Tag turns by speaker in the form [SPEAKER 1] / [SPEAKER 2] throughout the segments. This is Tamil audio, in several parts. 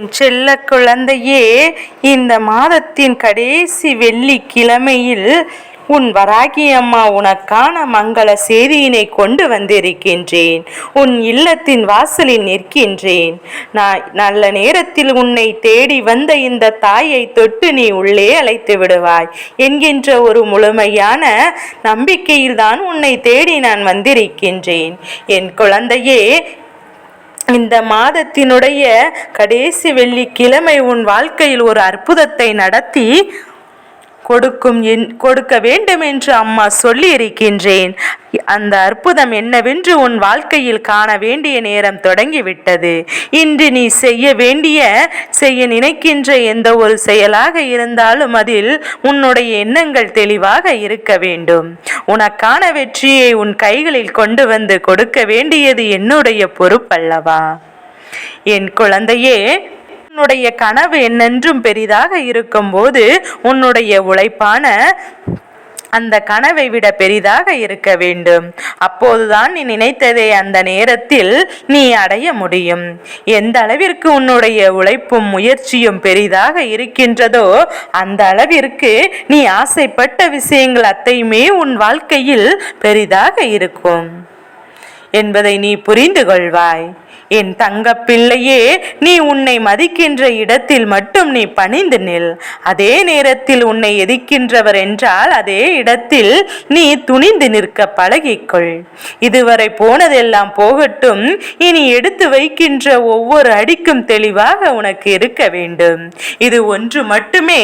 [SPEAKER 1] என் செல்ல குழந்தையே இந்த மாதத்தின் கடைசி வெள்ளிக்கிழமையில் உன் வராகி அம்மா உனக்கான மங்கள செய்தியினை கொண்டு வந்திருக்கின்றேன். உன் இல்லத்தின் வாசலில் நிற்கின்றேன். நான் நல்ல நேரத்தில் உன்னை தேடி வந்த இந்த தாயை தொட்டு நீ உள்ளே அழைத்து விடுவாய் என்கின்ற ஒரு முழுமையான நம்பிக்கையில்தான் உன்னை தேடி நான் வந்திருக்கின்றேன். என் குழந்தையே இந்த மாதத்தினுடைய கடைசி வெள்ளிக்கிழமை உன் வாழ்க்கையில் ஒரு அற்புதத்தை நடத்தி கொடுக்கும் என் கொடுக்க வேண்டும் என்று அம்மா சொல்லி இருக்கின்றேன் அந்த அற்புதம் என்னவென்று உன் வாழ்க்கையில் காண வேண்டிய நேரம் தொடங்கிவிட்டது. இன்று நீ செய்ய வேண்டிய செய்ய நினைக்கின்ற எந்த ஒரு செயலாக இருந்தாலும் அதில் உன்னுடைய எண்ணங்கள் தெளிவாக இருக்க வேண்டும். உனக்கான வெற்றியை உன் கைகளில் கொண்டு வந்து கொடுக்க வேண்டியது என்னுடைய பொறுப்பல்லவா? என் குழந்தையே உன்னுடைய கனவு என்னென்றும் பெரிதாக இருக்கும்போது உன்னுடைய உழைப்பான அந்த கனவை விட பெரிதாக இருக்க வேண்டும். அப்போதுதான் நீ நினைத்ததை அந்த நேரத்தில் நீ அடைய முடியும். எந்த அளவிற்கு உன்னுடைய உழைப்பும் முயற்சியும் பெரிதாக இருக்கின்றதோ அந்த அளவிற்கு நீ ஆசைப்பட்ட விஷயங்கள் அத்தையுமே உன் வாழ்க்கையில் பெரிதாக இருக்கும். என்பதை நீ புரிந்து கொள்வாய். என் தங்க பிள்ளையே நீ உன்னை மதிக்கின்ற இடத்தில் மட்டும் நீ பணிந்து நில். அதே நேரத்தில் உன்னை எதிர்க்கின்றவர் என்றால் அதே இடத்தில் நீ துணிந்து நிற்க பழகிக்கொள். இதுவரை போனதெல்லாம் போகட்டும். இனி எடுத்து வைக்கின்ற ஒவ்வொரு அடிக்கும் தெளிவாக உனக்கு இருக்க வேண்டும். இது ஒன்று மட்டுமே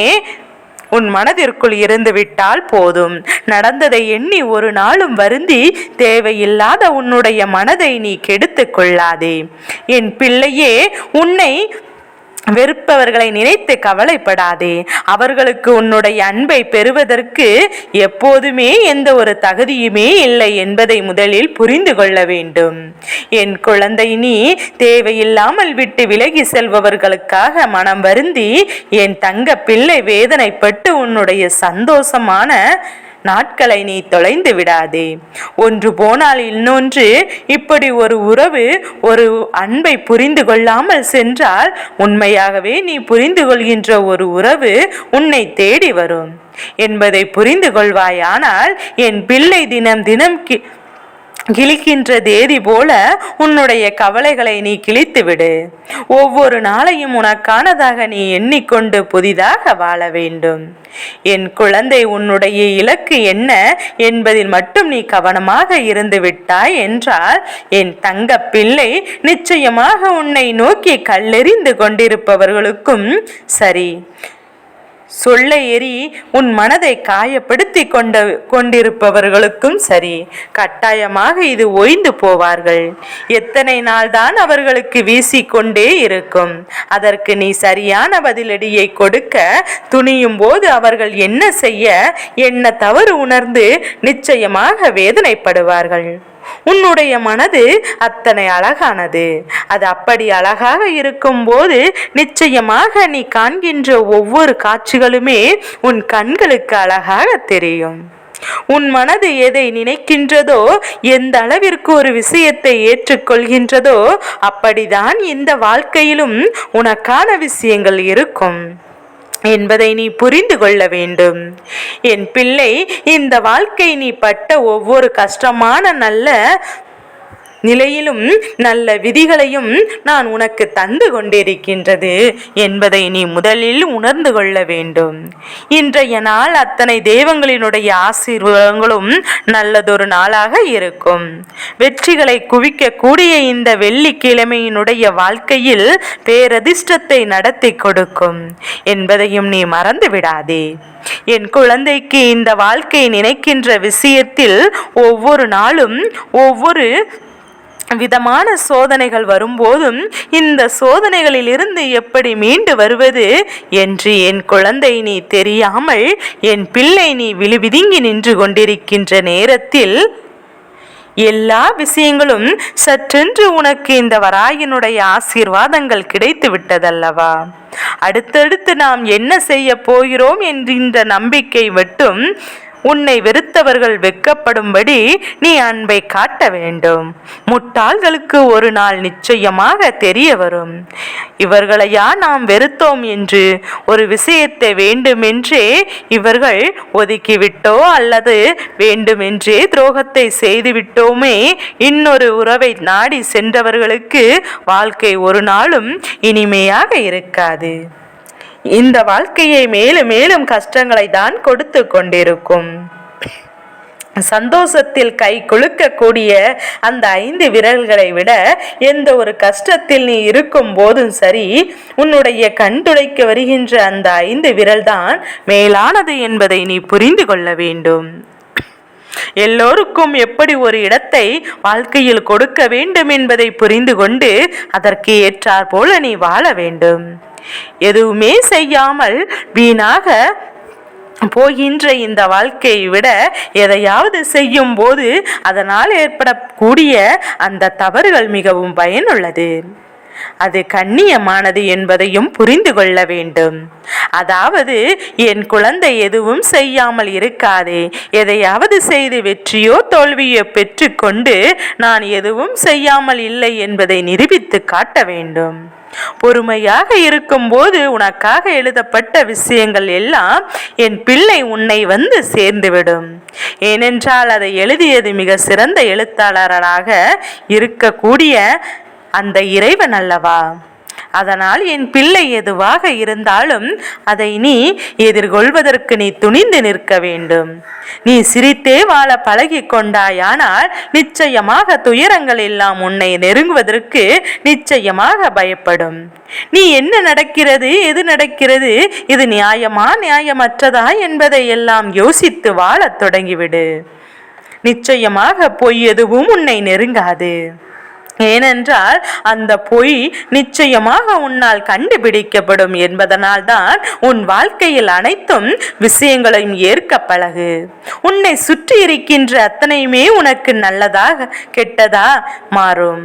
[SPEAKER 1] உன் மனதிற்குள் இருந்துவிட்டால் போதும். நடந்ததை எண்ணி ஒரு நாளும் வருந்தி தேவையில்லாத உன்னுடைய மனதை நீ கெடுத்து கொள்ளாதே. என் பிள்ளையே உன்னை வெறுப்பவர்களை நினைத்து கவலைப்படாதே. அவர்களுக்கு உன்னுடைய அன்பை பெறுவதற்கு எப்போதுமே எந்த ஒரு தகுதியுமே இல்லை என்பதை முதலில் புரிந்து கொள்ள வேண்டும். என் குழந்தை நீ தேவையில்லாமல் விட்டு விலகி செல்பவர்களுக்காக மனம் வருந்தி என் தங்க பிள்ளை வேதனைப்பட்டு உன்னுடைய சந்தோஷமான நாட்களை நீ தொலைந்து விடாதே. ஒன்று போனால் இன்னொன்று இப்படி ஒரு உறவு ஒரு அன்பை புரிந்து கொள்ளாமல் சென்றால் உண்மையாகவே நீ புரிந்து கொள்கின்ற ஒரு உறவு உன்னை தேடி வரும். என்பதை புரிந்து கொள்வாயானால் என் பிள்ளை தினம் தினம் கிழிக்கின்ற தேதி போல உன்னுடைய கவலைகளை நீ கிழித்து விடு ஒவ்வொரு நாளையும் உனக்கானதாக நீ எண்ணிக்கொண்டு புதிதாக வாழ வேண்டும். என் குழந்தை உன்னுடைய இலக்கு என்ன என்பதில் மட்டும் நீ கவனமாக இருந்து விட்டாய் என்றால் என் தங்க பிள்ளை நிச்சயமாக உன்னை நோக்கி கல்லெறிந்து கொண்டிருப்பவர்களுக்கும் சரி. சொல்ல எறி உன் மனதை காயப்படுத்தி கொண்ட கொண்டிருப்பவர்களுக்கும் சரி. கட்டாயமாக இது ஓய்ந்து போவார்கள். எத்தனை நாள்தான் அவர்களுக்கு அவர்களுக்கு வீசிக்கொண்டே இருக்கும். அதற்கு நீ சரியான பதிலடியை கொடுக்க துணியும் போது அவர்கள் என்ன செய்ய என்ன தவறு உணர்ந்து நிச்சயமாக வேதனைப்படுவார்கள். உன்னுடைய மனது அத்தனை அழகானது. அது அப்படி அழகாக இருக்கும்போது நிச்சயமாக நீ காண்கின்ற ஒவ்வொரு காட்சிகளுமே உன் கண்களுக்கு அழகாக தெரியும். உன் மனது எதை நினைக்கின்றதோ எந்த அளவிற்கு ஒரு விஷயத்தை ஏற்றுக்கொள்கின்றதோ அப்படிதான் இந்த வாழ்க்கையிலும் உனக்கான விஷயங்கள் இருக்கும். என்பதை நீ புரிந்து கொள்ள வேண்டும். என் பிள்ளை இந்த வாழ்க்கை நீ பட்ட ஒவ்வொரு கஷ்டமான நல்ல நிலையிலும் நல்ல விதிகளையும் நான் உனக்கு தந்து கொண்டிருக்கின்றது என்பதை நீ முதலில் உணர்ந்து கொள்ள வேண்டும். இன்றைய நாள் அத்தனை தெய்வங்களினுடைய ஆசீர்வாதங்களும் நல்லதொரு நாளாக இருக்கும். வெற்றிகளை குவிக்கக்கூடிய இந்த வெள்ளிக்கிழமையினுடைய வாழ்க்கையில் பேரதிர்ஷ்டத்தை நடத்தி கொடுக்கும் என்பதையும் நீ மறந்து விடாதே. என் குழந்தைக்கு இந்த வாழ்க்கை நினைக்கின்ற விஷயத்தில் ஒவ்வொரு நாளும் ஒவ்வொரு விதமான சோதனைகள் வரும்போதும் இந்த சோதனைகளில் இருந்து எப்படி மீண்டு வருவது என்று என் குழந்தை நீ தெரியாமல் என் பிள்ளை நீ விழுவிதுங்கி நின்று கொண்டிருக்கின்ற நேரத்தில் எல்லா விஷயங்களும் சற்றென்று உனக்கு இந்த வராயினுடைய ஆசீர்வாதங்கள் கிடைத்து விட்டதல்லவா? அடுத்தடுத்து நாம் என்ன செய்ய போகிறோம் என்கின்ற நம்பிக்கை மட்டும் உன்னை வெறுத்தவர்கள் வெட்கப்படும்படி நீ அன்பை காட்ட வேண்டும். முட்டாள்களுக்கு ஒரு நாள் நிச்சயமாக தெரிய வரும். இவர்களையா நாம் வெறுத்தோம் என்று ஒரு விஷயத்தை வேண்டுமென்றே இவர்கள் ஒதுக்கிவிட்டோ அல்லது வேண்டுமென்றே துரோகத்தை செய்துவிட்டோமே? இன்னொரு உறவை நாடி சென்றவர்களுக்கு வாழ்க்கை ஒரு நாளும் இனிமையாக இருக்காது. இந்த வாழ்க்கையை மேலும் மேலும் கஷ்டங்களை தான் கொடுத்து கொண்டிருக்கும். சந்தோஷத்தில் கை குலுக்கக்கூடிய அந்த ஐந்து விரல்களை விட எந்த ஒரு கஷ்டத்தில் நீ இருக்கும் போதும் சரி உன்னுடைய கண்துடைக்க வருகின்ற அந்த ஐந்து விரல்தான் மேலானது என்பதை நீ புரிந்து கொள்ள வேண்டும். எல்லோருக்கும் எப்படி ஒரு இடத்தை வாழ்க்கையில் கொடுக்க வேண்டும் என்பதை புரிந்து கொண்டு அதற்கு ஏற்றாற்போல நீ வாழ வேண்டும். எதுவுமே செய்யாமல் வீணாக போகின்ற இந்த வாழ்க்கையை விட எதையாவது செய்யும் போது அதனால் ஏற்படக்கூடிய அந்த தவறுகள் மிகவும் பயனுள்ளது. அது கண்ணியமானது என்பதையும் புரிந்து கொள்ள வேண்டும். அதாவது என் குழந்தை எதுவும் செய்யாமல் இருக்காதே. எதையாவது செய்து வெற்றியோ தோல்வியோ பெற்றுக்கொண்டு நான் எதுவும் செய்யாமல் இல்லை என்பதை நிரூபித்து காட்ட வேண்டும். பொறுமையாக இருக்கும்போது உனக்காக எழுதப்பட்ட விஷயங்கள் எல்லாம் என் பிள்ளை உன்னை வந்து சேர்ந்துவிடும். ஏனென்றால் அதை எழுதியது மிக சிறந்த எழுத்தாளராக இருக்கக்கூடிய அந்த இறைவன் அல்லவா? அதனால் என் பிள்ளை எதுவாக இருந்தாலும் அதை நீ எதிர்கொள்வதற்கு நீ துணிந்து நிற்க வேண்டும். நீ சிரித்தே வாழ பழகி கொண்டாயானால் நிச்சயமாக துயரங்கள் எல்லாம் உன்னை நெருங்குவதற்கு நிச்சயமாக பயப்படும். நீ என்ன நடக்கிறது எது நடக்கிறது இது நியாயமா நியாயமற்றதா என்பதை எல்லாம் யோசித்து வாழத் தொடங்கிவிடு. நிச்சயமாக பொய் எதுவும் உன்னை நெருங்காது. ஏனென்றால் அந்த பொய் நிச்சயமாக உன்னால் கண்டுபிடிக்கப்படும் என்பதனால் தான் உன் வாழ்க்கையில் அனைத்தும் விஷயங்களையும் ஏற்க பழகு. உன்னை சுற்றி இருக்கின்ற அத்தனையுமே உனக்கு நல்லதாக கெட்டதா மாறும்.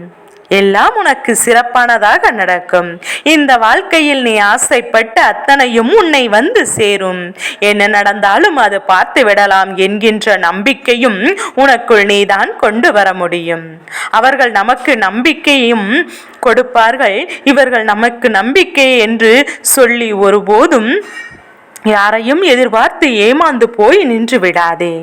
[SPEAKER 1] எல்லாம் உனக்கு சிறப்பானதாக நடக்கும். இந்த வாழ்க்கையில் நீ ஆசைப்பட்ட அத்தனையும் உன்னை வந்து சேரும். என்ன நடந்தாலும் அது பார்த்து விடலாம் என்கின்ற நம்பிக்கையும் உனக்குள் நீதான் கொண்டு வர முடியும். அவர்கள் நமக்கு நம்பிக்கையும் கொடுப்பார்கள். இவர்கள் நமக்கு நம்பிக்கை என்று சொல்லி ஒருபோதும் யாரையும் எதிர்பார்த்து ஏமாந்து போய் நின்று விடாதே.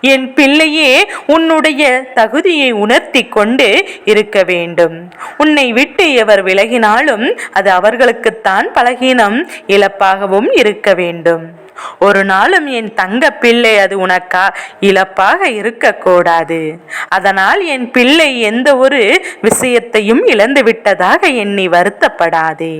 [SPEAKER 1] என் பிள்ளையே உன்னுடைய தகுதியை உணர்த்தி கொண்டு இருக்க வேண்டும். உன்னை விட்டு எவர் விலகினாலும் அது அவர்களுக்குத்தான் பலகீனம் இழப்பாகவும் இருக்க வேண்டும். ஒரு நாளும் என் தங்க பிள்ளை அது உனக்கா இழப்பாக இருக்கக்கூடாது. அதனால் என் பிள்ளை எந்த ஒரு விஷயத்தையும் இழந்து விட்டதாக எண்ணி வருத்தப்படாதே.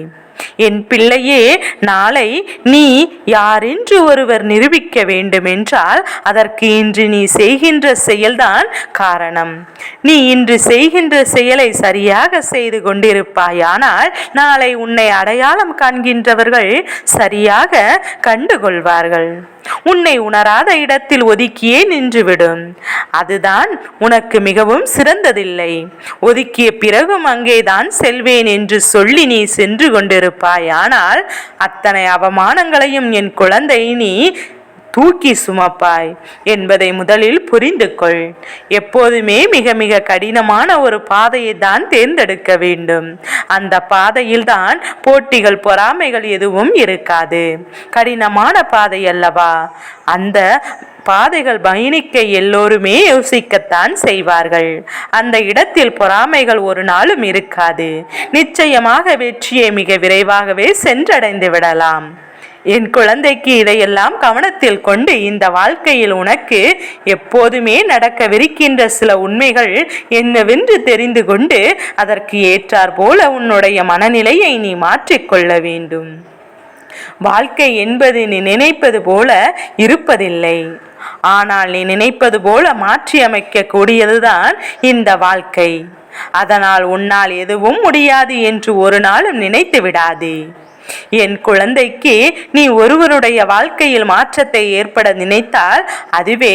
[SPEAKER 1] என் பிள்ளையே நாளை நீ யாரென்று ஒருவர் நிரூபிக்க வேண்டுமென்றால் அதற்கு இன்று நீ செய்கின்ற செயல்தான் காரணம். நீ இன்று செய்கின்ற செயலை சரியாக செய்து கொண்டிருப்பாயானால் நாளை உன்னை அடையாளம் காண்கின்றவர்கள் சரியாக கண்டுகொள்வார்கள். உன்னை உணராத இடத்தில் ஒதுக்கியே நின்றுவிடும். அதுதான் உனக்கு மிகவும் சிறந்ததில்லை. ஒதுக்கிய பிறகும் அங்கேதான் செல்வேன் என்று சொல்லி நீ சென்று கொண்டிருப்பாய். ஆனால் அத்தனை அவமானங்களையும் என் குழந்தை நீ தூக்கி சுமப்பாய் என்பதை முதலில் புரிந்து கொள். எப்போதுமே மிக மிக கடினமான ஒரு பாதையை தான் தேர்ந்தெடுக்க வேண்டும். அந்த பாதையில் தான் போட்டிகள் பொறாமைகள் எதுவும் இருக்காது. கடினமான பாதை அல்லவா? அந்த பாதைகள் பயணிக்க எல்லோருமே யோசிக்கத்தான் செய்வார்கள். அந்த இடத்தில் பொறாமைகள் ஒரு நாளும் இருக்காது. நிச்சயமாக வெற்றியை மிக விரைவாகவே சென்றடைந்து விடலாம். என் குழந்தைக்கு இதையெல்லாம் கவனத்தில் கொண்டு இந்த வாழ்க்கையில் உனக்கு எப்போதுமே நடக்கவிருக்கின்ற சில உண்மைகள் என்னவென்று தெரிந்து கொண்டு அதற்கு ஏற்றார் போல உன்னுடைய மனநிலையை நீ மாற்றிக்கொள்ள வேண்டும். வாழ்க்கை என்பது நீ நினைப்பது போல இருப்பதில்லை. ஆனால் நீ நினைப்பது போல மாற்றி அமைக்க கூடியதுதான் இந்த வாழ்க்கை. அதனால் உன்னால் எதுவும் முடியாது என்று ஒரு நாளும் நினைத்து விடாதே. என் குழந்தைக்கு நீ ஒருவருடைய வாழ்க்கையில் மாற்றத்தை ஏற்பட நினைத்தால் அதுவே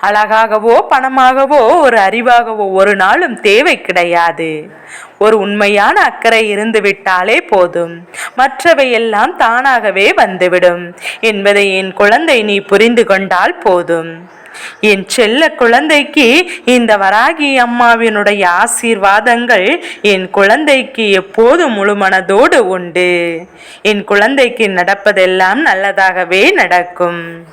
[SPEAKER 1] அழகாகவோ பணமாகவோ ஒரு அறிவாகவோ ஒரு நாளும் தேவை கிடையாது. ஒரு உண்மையான அக்கறை இருந்துவிட்டாலே போதும். மற்றவை எல்லாம் தானாகவே வந்துவிடும். என்பதை என் குழந்தை நீ புரிந்து கொண்டால் போதும். என் செல்ல குழந்தைக்கு இந்த வராகி அம்மாவினுடைய ஆசீர்வாதங்கள் என் குழந்தைக்கு எப்போதும் முழுமனதோடு உண்டு. என் குழந்தைக்கு நடப்பதெல்லாம் நல்லதாகவே நடக்கும்.